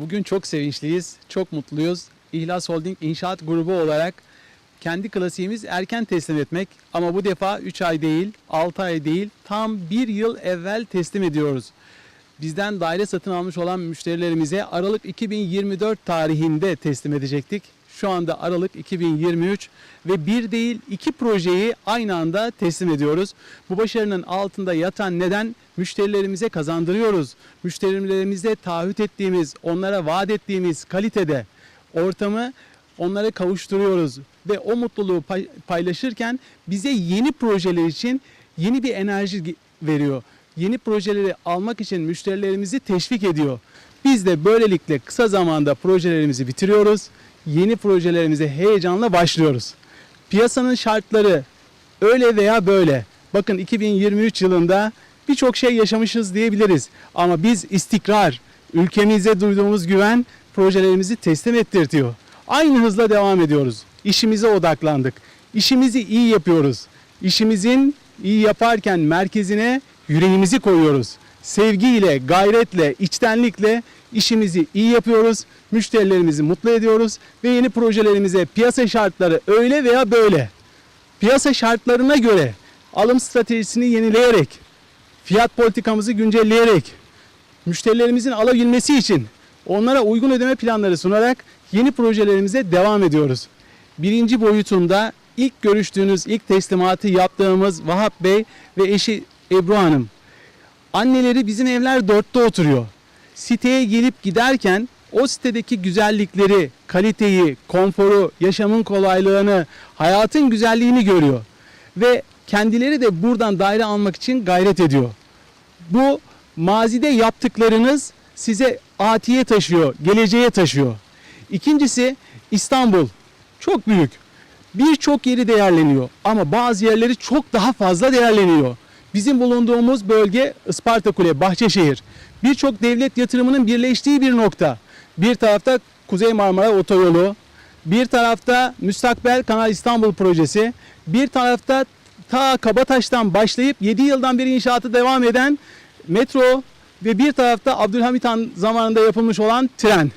Bugün çok sevinçliyiz, çok mutluyuz. İhlas Holding İnşaat Grubu olarak kendi klasiğimiz erken teslim etmek ama bu defa 3 ay değil, 6 ay değil, tam 1 yıl evvel teslim ediyoruz. Bizden daire satın almış olan müşterilerimize Aralık 2024 tarihinde teslim edecektik. Şu anda Aralık 2023 ve bir değil iki projeyi aynı anda teslim ediyoruz. Bu başarının altında yatan neden müşterilerimize kazandırıyoruz. Müşterilerimize taahhüt ettiğimiz, onlara vaat ettiğimiz kalitede ortamı onlara kavuşturuyoruz ve o mutluluğu pay- paylaşırken bize yeni projeler için yeni bir enerji veriyor. Yeni projeleri almak için müşterilerimizi teşvik ediyor. Biz de böylelikle kısa zamanda projelerimizi bitiriyoruz. Yeni projelerimize heyecanla başlıyoruz. Piyasanın şartları öyle veya böyle. Bakın 2023 yılında birçok şey yaşamışız diyebiliriz. Ama biz istikrar, ülkemize duyduğumuz güven projelerimizi teslim ettirtiyor. Aynı hızla devam ediyoruz. İşimize odaklandık. İşimizi iyi yapıyoruz. İşimizin iyi yaparken merkezine yüreğimizi koyuyoruz. Sevgiyle, gayretle, içtenlikle işimizi iyi yapıyoruz. Müşterilerimizi mutlu ediyoruz ve yeni projelerimize piyasa şartları öyle veya böyle piyasa şartlarına göre alım stratejisini yenileyerek, fiyat politikamızı güncelleyerek, müşterilerimizin alabilmesi için onlara uygun ödeme planları sunarak yeni projelerimize devam ediyoruz. Birinci boyutunda ilk görüştüğünüz, ilk teslimatı yaptığımız Vahap Bey ve eşi Ebru Hanım. Anneleri bizim evler dörtte oturuyor. Siteye gelip giderken o sitedeki güzellikleri, kaliteyi, konforu, yaşamın kolaylığını, hayatın güzelliğini görüyor. Ve kendileri de buradan daire almak için gayret ediyor. Bu mazide yaptıklarınız size atiye taşıyor, geleceğe taşıyor. İkincisi İstanbul. Çok büyük. Birçok yeri değerleniyor ama bazı yerleri çok daha fazla değerleniyor. Bizim bulunduğumuz bölge Isparta Kule, Bahçeşehir. Birçok devlet yatırımının birleştiği bir nokta. Bir tarafta Kuzey Marmara Otoyolu, bir tarafta Müstakbel Kanal İstanbul projesi, bir tarafta ta Kabataş'tan başlayıp 7 yıldan beri inşaatı devam eden metro ve bir tarafta Abdülhamit Han zamanında yapılmış olan tren.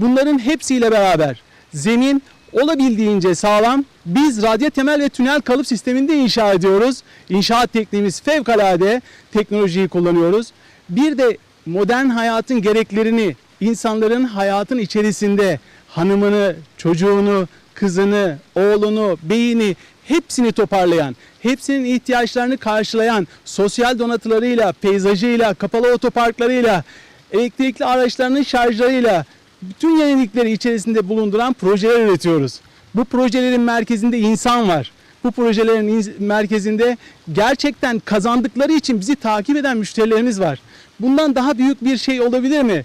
Bunların hepsiyle beraber zemin olabildiğince sağlam. Biz radyo temel ve tünel kalıp sisteminde inşa ediyoruz. İnşaat tekniğimiz fevkalade teknolojiyi kullanıyoruz. Bir de modern hayatın gereklerini insanların hayatın içerisinde hanımını, çocuğunu, kızını, oğlunu, beyini hepsini toparlayan, hepsinin ihtiyaçlarını karşılayan sosyal donatılarıyla, peyzajıyla, kapalı otoparklarıyla, elektrikli araçlarının şarjlarıyla bütün yenilikleri içerisinde bulunduran projeler üretiyoruz. Bu projelerin merkezinde insan var. Bu projelerin in- merkezinde gerçekten kazandıkları için bizi takip eden müşterilerimiz var. Bundan daha büyük bir şey olabilir mi?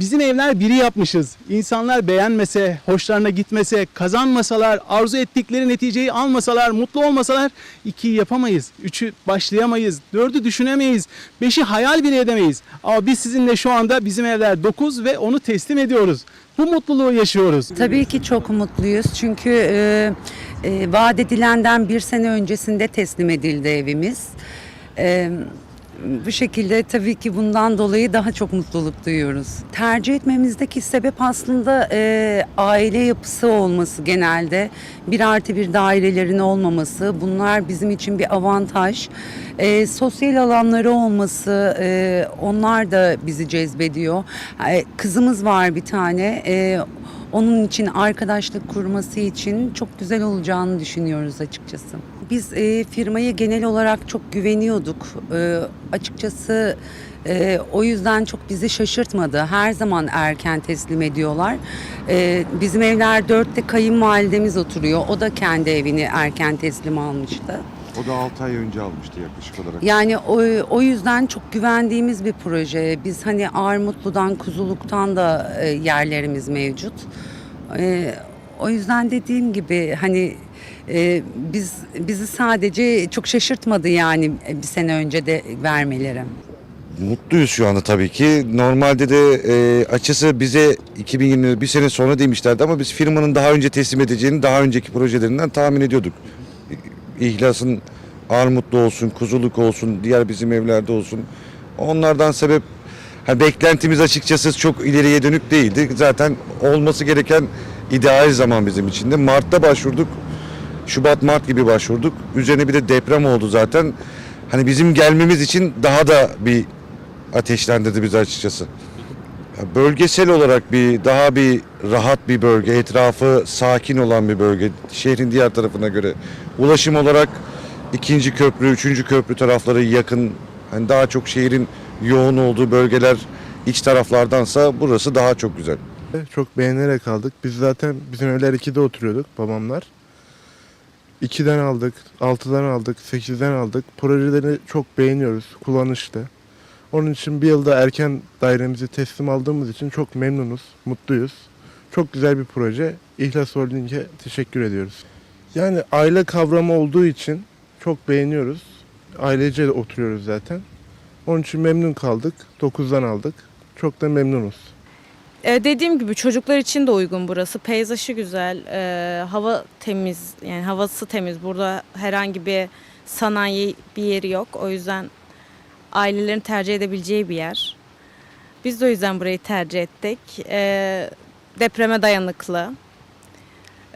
Bizim evler biri yapmışız. İnsanlar beğenmese, hoşlarına gitmese, kazanmasalar, arzu ettikleri neticeyi almasalar, mutlu olmasalar ikiyi yapamayız. Üçü başlayamayız. Dördü düşünemeyiz. Beşi hayal bile edemeyiz. Ama biz sizinle şu anda bizim evler dokuz ve onu teslim ediyoruz. Bu mutluluğu yaşıyoruz. Tabii ki çok mutluyuz çünkü e, e, vaat edilenden bir sene öncesinde teslim edildi evimiz. E, bu şekilde tabii ki bundan dolayı daha çok mutluluk duyuyoruz. Tercih etmemizdeki sebep aslında e, aile yapısı olması genelde. Bir artı bir dairelerin olmaması. Bunlar bizim için bir avantaj. E, sosyal alanları olması e, onlar da bizi cezbediyor. E, kızımız var bir tane. E, onun için arkadaşlık kurması için çok güzel olacağını düşünüyoruz açıkçası. Biz e, firmayı genel olarak çok güveniyorduk. E, açıkçası e, o yüzden çok bizi şaşırtmadı. Her zaman erken teslim ediyorlar. E, bizim evler dörtte kayınvalidemiz oturuyor. O da kendi evini erken teslim almıştı. O da 6 ay önce almıştı yaklaşık olarak. Yani o, o yüzden çok güvendiğimiz bir proje. Biz hani Armutlu'dan, Kuzuluk'tan da e, yerlerimiz mevcut. E, o yüzden dediğim gibi hani e, biz bizi sadece çok şaşırtmadı yani bir sene önce de vermeleri. Mutluyuz şu anda tabii ki. Normalde de e, açısı bize 2020 bir sene sonra demişlerdi ama biz firmanın daha önce teslim edeceğini daha önceki projelerinden tahmin ediyorduk. İhlas'ın Armutlu olsun, Kuzuluk olsun, diğer bizim evlerde olsun. Onlardan sebep Ha, beklentimiz açıkçası çok ileriye dönük değildi. Zaten olması gereken ideal zaman bizim için de. Mart'ta başvurduk. Şubat Mart gibi başvurduk. Üzerine bir de deprem oldu zaten. Hani bizim gelmemiz için daha da bir ateşlendirdi bizi açıkçası. Bölgesel olarak bir daha bir rahat bir bölge, etrafı sakin olan bir bölge. Şehrin diğer tarafına göre. Ulaşım olarak ikinci köprü, üçüncü köprü tarafları yakın. Hani daha çok şehrin yoğun olduğu bölgeler iç taraflardansa burası daha çok güzel. Çok beğenerek aldık. Biz zaten bizim evler 2'de oturuyorduk babamlar. 2'den aldık, 6'dan aldık, 8'den aldık. Projeleri çok beğeniyoruz, kullanışlı. Onun için bir yılda erken dairemizi teslim aldığımız için çok memnunuz, mutluyuz. Çok güzel bir proje. İhlas Holding'e teşekkür ediyoruz. Yani aile kavramı olduğu için çok beğeniyoruz. Ailece de oturuyoruz zaten. Onun için memnun kaldık. 9'dan aldık. Çok da memnunuz. E, dediğim gibi çocuklar için de uygun burası. Peyzajı güzel, e, hava temiz, yani havası temiz. Burada herhangi bir sanayi bir yeri yok. O yüzden ailelerin tercih edebileceği bir yer. Biz de o yüzden burayı tercih ettik. E, depreme dayanıklı.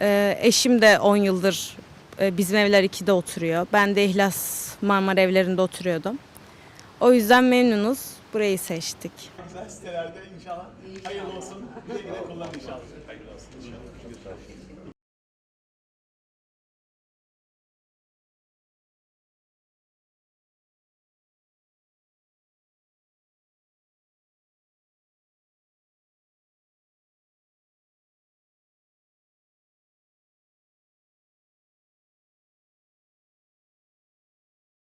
E, eşim de 10 yıldır e, bizim evler 2'de oturuyor. Ben de İhlas Marmara evlerinde oturuyordum. O yüzden memnunuz. Burayı seçtik. Güzel sitelerde inşallah hayırlı olsun. Güle güle kullanın inşallah. Hayırlı olsun inşallah.